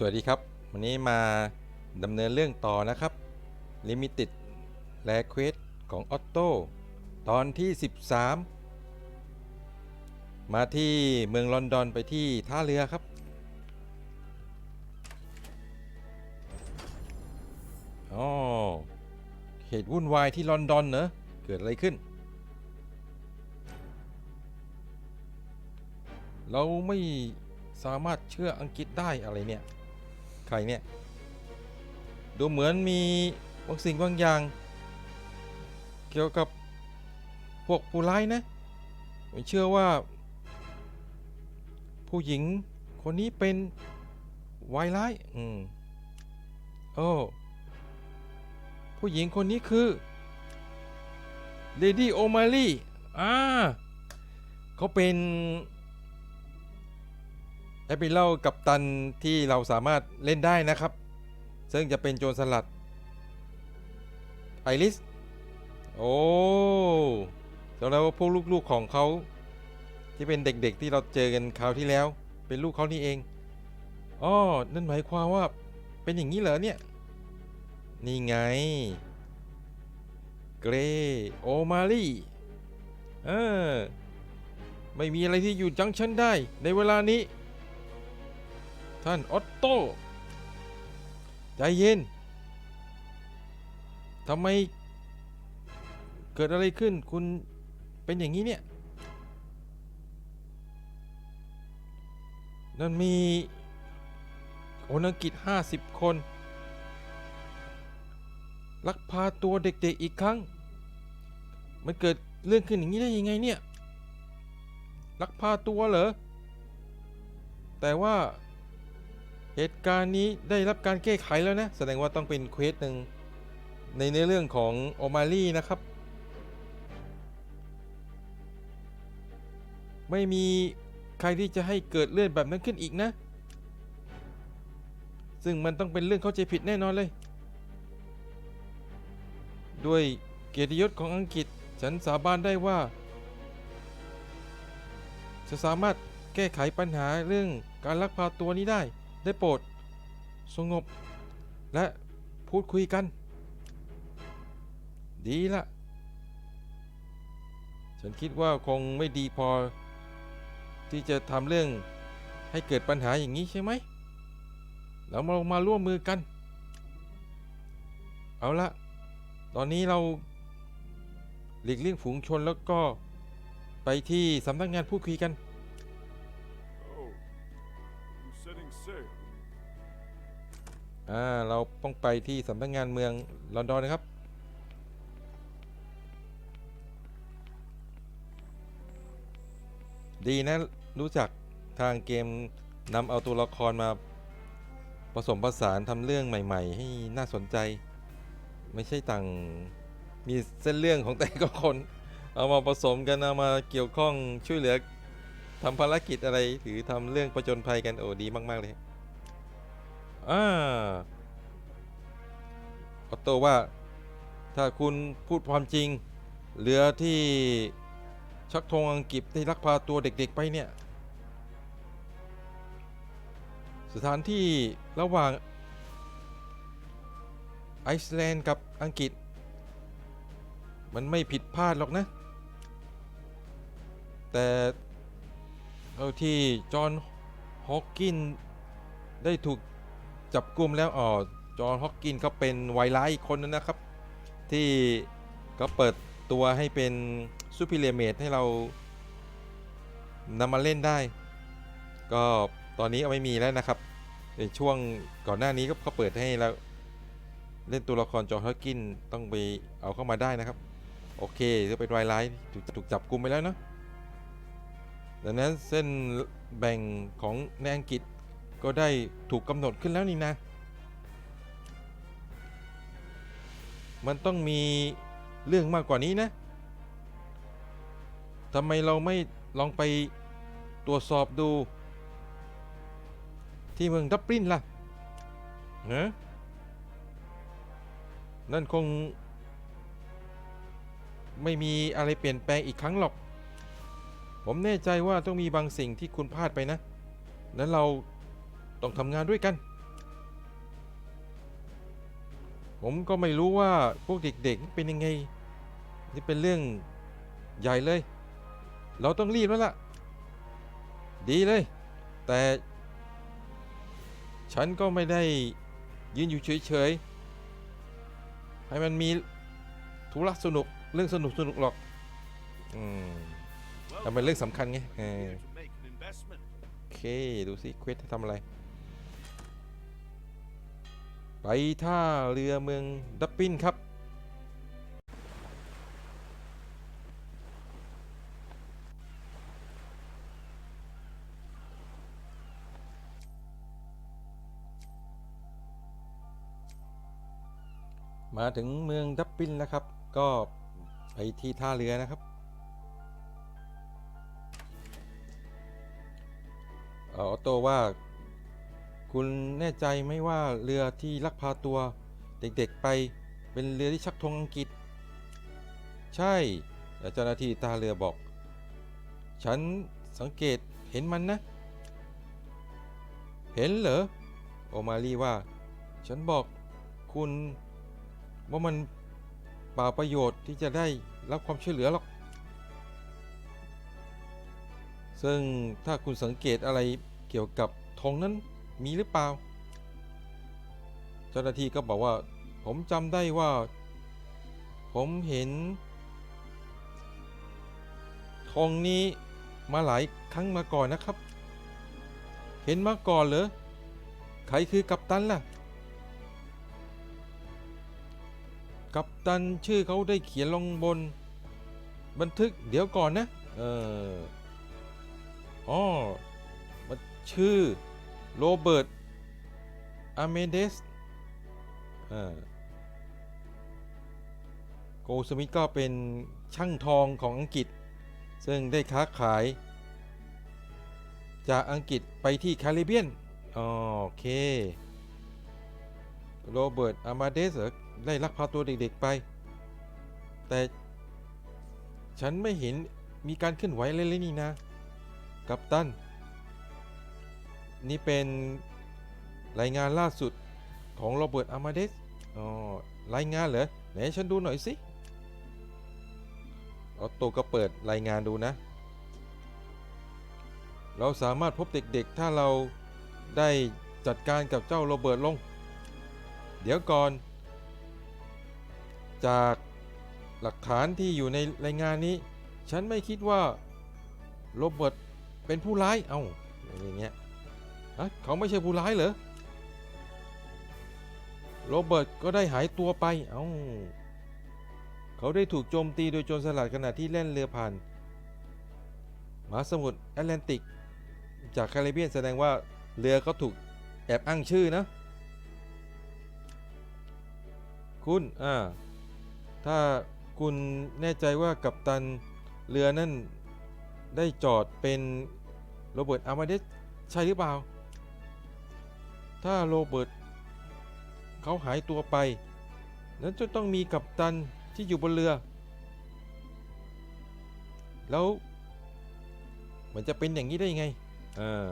สวัสดีครับ วันนี้มาดำเนินเรื่องต่อนะครับ Limited r e q u e s t ของ Otto ตอนที่ 13 มาที่เมืองลอนดอนไปที่ท่าเรือครับ อ๋อ เหตุวุ่นวายที่ลอนดอนเนอะเกิดอะไรขึ้น เราไม่สามารถเชื่ออังกฤษได้อะไรเนี่ย ใครเนี่ย ดูเหมือนมีบางสิ่งบางอย่าง เกี่ยวกับพวกผู้ร้ายนะผมเชื่อว่า ผู้หญิงคนนี้เป็นวายร้าย อืม โอ้ ผู้หญิงคนนี้คือเลดี้โอมาลีอ่าเขาเป็น แอปเปิลเล่ากับตันที่เราสามารถเล่นได้นะครับ ซึ่งจะเป็นโจรสลัด ไอริส โอ้แล้วพวกลูกๆของเขา ที่เป็นเด็กๆที่เราเจอกันคราวที่แล้ว เป็นลูกเขานี่เองอ๋อนั่นหมายความว่าเป็นอย่างนี้เหรอเนี่ย นี่ไง เกรโอมาลีเออไม่มีอะไรที่อยู่จังฉันได้ในเวลานี้ ท่านออตโต้ใจเย็นทำไมเกิดอะไรขึ้นคุณเป็นอย่างนี้เนี่ยนั่นมีคนอังกฤษ50 คน ลักพาตัวเด็กๆอีกครั้ง มันเกิดเรื่องขึ้นอย่างนี้ได้ยังไงเนี่ย ลักพาตัวเหรอ แต่ว่า เหตุการณ์นี้ได้รับการแก้ไขแล้วนะ แสดงว่าต้องเป็นเควสหนึ่งในเนื้อเรื่องของโอมารีนะครับ ไม่มีใครที่จะให้เกิดเรื่องแบบนั้นขึ้นอีกนะ ซึ่งมันต้องเป็นเรื่องเข้าใจผิดแน่นอนเลย ด้วยเกียรติยศของอังกฤษฉันสาบานได้ว่า จะสามารถแก้ไขปัญหาเรื่องการลักพาตัวนี้ได้ ได้โปรด สงบ และพูดคุยกัน ดีละ ฉันคิดว่าคงไม่ดีพอ ที่จะทำเรื่องให้เกิดปัญหาอย่างนี้ใช่ไหม เรามาลงมาร่วมมือกัน เอาละ ตอนนี้เราหลีกเลี่ยงฝูงชนแล้วก็ไปที่สำนักงานพูดคุยกัน setting sail. อ่าเราต้องไปที่สำนักงานเมืองลอนดอนนะครับ ดีนะรู้จักทางเกมนำเอาตัวละครมาผสมผสานทำเรื่องใหม่ ๆ ให้น่าสนใจ ไม่ใช่ต่างมีเส้นเรื่องของแต่ละคน เอามาผสมกันเอามาเกี่ยวข้องช่วยเหลือ ทำภารกิจอะไรหรือทำเรื่องประจนภัยกันโอ้ดีมาก ๆ เลยอ่าออตโต้ว่า ถ้าคุณพูดความจริงเรือที่ชักธงอังกฤษได้ลักพาตัวเด็ก ๆ ไปเนี่ย สถานที่ระหว่างไอซ์แลนด์กับอังกฤษ มันไม่ผิดพลาดหรอกนะ แต่ เท่าที่จอห์นฮอกกินได้ถูกจับกลุ่มแล้วอ๋อจอห์นฮอกกินเขาเป็นไวไลท์อีกคนนึงนะครับ ที่ก็เปิดตัวให้เป็นซูเปอร์เลียเมดให้เรานำมาเล่นได้ ก็ตอนนี้เอาไม่มีแล้วนะครับในช่วงก่อนหน้านี้ก็เขาเปิดให้เราเล่นตัวละครจอห์นฮอกกินต้องไปเอาเข้ามาได้นะครับ โอเคก็เป็นไวไลท์ถูกจับกลุ่มไปแล้วเนาะ ดังนั้นเส้นแบ่งของในอังกฤษก็ได้ถูกกำหนดขึ้นแล้วนี่นะ มันต้องมีเรื่องมากกว่านี้นะทำไมเราไม่ลองไปตรวจสอบดู ที่เมืองดับลินล่ะฮะนั่นคง ไม่มีอะไรเปลี่ยนแปลงอีกครั้งหรอก ผมแน่ใจว่าต้องมีบางสิ่งที่คุณพลาดไปนะนั้นเราต้องทำงานด้วยกัน ผมก็ไม่รู้ว่าพวกเด็กๆเป็นยังไง นี่เป็นเรื่องใหญ่เลย เราต้องรีบแล้วล่ะ ดีเลย แต่ฉันก็ไม่ได้ยืนอยู่เฉยๆ ให้มันมีธุระสนุกเรื่องสนุกสนุกหรอก อืม แต่เป็นเรื่องสำคัญไงเออ here to make an investment. โอเค ดูสิเควสทำอะไร ไปท่าเรือเมืองดับบินครับ มาถึงเมืองดับบินแล้วครับ ก็ไปที่ท่าเรือนะครับ ออโต้ว่า คุณแน่ใจไหมว่าเรือที่ลักพาตัวเด็กๆไปเป็นเรือที่ชักธงอังกฤษ ใช่แต่เจ้าหน้าที่ตาเรือบอก ฉันสังเกตเห็นมันนะ เห็นเหรอ โอมารีว่า ฉันบอกคุณว่ามันเปล่าประโยชน์ที่จะได้รับความช่วยเหลือหรอก ซึ่งถ้าคุณสังเกตอะไร เกี่ยวกับธงนั้นมีหรือเปล่า เจ้าหน้าที่ก็บอกว่า ผมจำได้ว่า ผมเห็นธงนี้มาหลายครั้งมาก่อนนะครับ เห็นมาก่อนเหรอ ใครคือกัปตันล่ะ กัปตันชื่อเขาได้เขียนลงบน บันทึกเดี๋ยวก่อนนะ เอออ๋อ ชื่อโรเบิร์ตอเมเดสอ่าโกสมิธก็เป็นช่างทองของอังกฤษ ซึ่งได้ค้าขาย จากอังกฤษไปที่แคริบเบียน โอเค โรเบิร์ตอามาเดสได้ลักพาตัวเด็กๆไป แต่ฉันไม่เห็นมีการเคลื่อนไหวอะไรเลยนี่นะ กัปตัน นี่เป็นรายงานล่าสุดของโรเบิร์ตอามาเดสอ๋อรายงานเหรอไหนให้ฉันดูหน่อยสิออโตก็เปิดรายงานดูนะ เราสามารถพบเด็กๆ ถ้าเราได้จัดการกับเจ้าโรเบิร์ตลง เดี๋ยวก่อน จากหลักฐานที่อยู่ในรายงานนี้ ฉันไม่คิดว่าโรเบิร์ตเป็นผู้ร้าย เอ้าอย่างเงี้ยะเขาไม่ใช่ผู้ร้ายเหรอ โรเบิร์ตก็ได้หายตัวไป เอ้า เขาได้ถูกโจมตีโดยโจรสลัดขณะที่เล่นเรือผ่านมหาสมุทรแอตแลนติก จากแคริบเบียนแสดงว่าเรือเขาถูกแอบอ้างชื่อนะ คุณ อ่า ถ้าคุณแน่ใจว่ากัปตันเรือนั่นได้จอดเป็นโรเบิร์ตอามาเดสใช่หรือเปล่า ถ้าโรเบิร์ตเขาหายตัวไป นั้นจะต้องมีกัปตันที่อยู่บนเรือ แล้ว มันจะเป็นอย่างนี้ได้ยังไงอ่า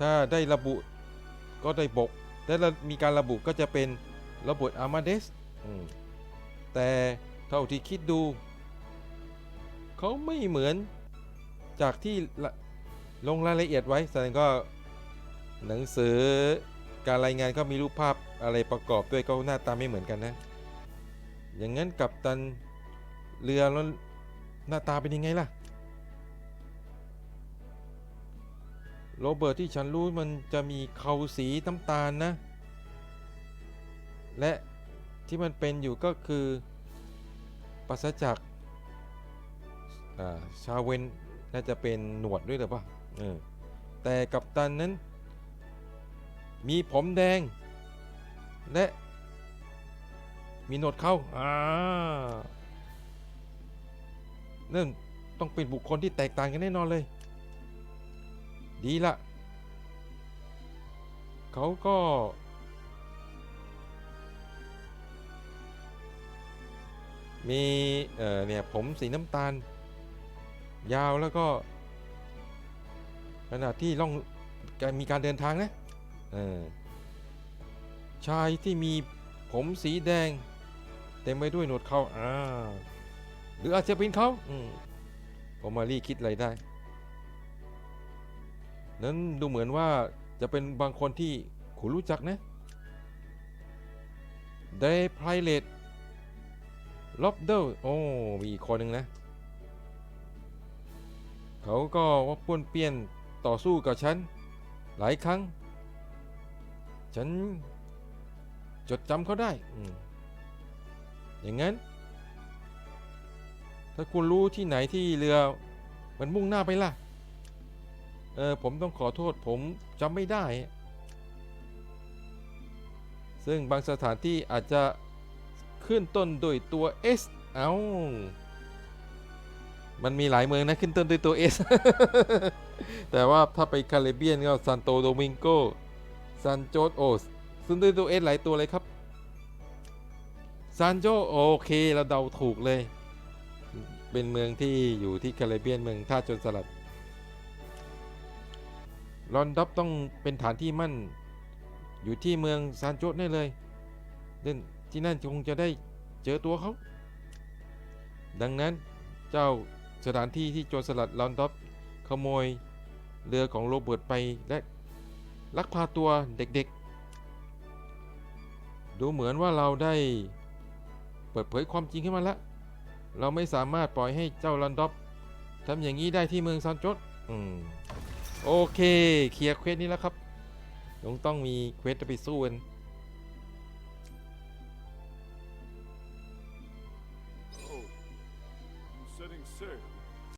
ถ้าได้ระบุก็ได้บอกได้มีการระบุก็จะเป็นรเบิร์ตอามาเดสแต่เท่าที่คิดดู เขาไม่เหมือนจากที่ ลงรายละเอียดไว้แสดงก็หนังสือการรายงานก็มีรูปภาพอะไรประกอบด้วยก็หน้าตาไม่เหมือนกันนะ อย่างนั้นกับตันเรือแล้วหน้าตาเป็นยังไงล่ะ โรเบิร์ตที่ฉันรู้มันจะมีเขาสีน้ำตาลนะ และที่มันเป็นอยู่ก็คือปราจากชาเวนน่าจะเป็นหนวดด้วยหรือเปล่า ออแต่กัปตันนั้น มีผมแดง และมีหนวดเขาอ่านั่นต้องเป็นบุคคลที่แตกต่างกันแน่นอนเลย ดีละ เขาก็ มี เอ่อ เนี่ย ผมสีน้ำตาล ยาวแล้วก็ ขณะที่ล่องมีการเดินทางนะชายที่มีผมสีแดง เต็มไปด้วยหนวดเขาอ่าหรืออาจจะเป็นเขาอืมผมมารีคิดอะไรได้ นั้นดูเหมือนว่าจะเป็นบางคนที่คุณรู้จักนะเดย์ไพรเลตล็อบเดอร์โอ้มีอีกคนหนึ่งนะ เขาก็ว่าป้วนเปี้ยน ต่อสู้กับฉัน หลายครั้ง ฉันจดจำเขาได้ออย่างนั้น ถ้าคุณรู้ที่ไหนที่เรือมันมุ่งหน้าไปล่ะ เออผมต้องขอโทษผมจำไม่ได้ ซึ่งบางสถานที่อาจจะขึ้นต้นด้วยตัว S เอ้ามันมีหลายเมืองนะ ขึ้นต้นด้วยตัว S แต่ว่าถ้าไปคาริเบียนก็ซันโตโดมิงโกซันโจสโอสซึ่งด้วยตัว S หลายตัวเลยครับซานโจโอเคเราเดาถูกเลย เป็นเมืองที่อยู่ที่คาริเบียนเมืองท่าโจนสลัดลอนดับต้องเป็นฐานที่มั่น อยู่ที่เมืองซานโจสแน่เลยเล่นที่นั่นคงจะได้เจอตัวเขาดังนั้นเจ้าสถานที่ที่โจรสลัดลอนดับขโมย เรือของโรเบิร์ตไปและลักพาตัวเด็กๆ ดูเหมือนว่าเราได้เปิดเผยความจริงขึ้นมาแล้ว เราไม่สามารถปล่อยให้เจ้าลันดอบทำอย่างนี้ได้ที่เมืองซานโจดอืมโอเค เคลียร์เควสนี้แล้วครับคงต้องมีเควสจะไปสู้กัน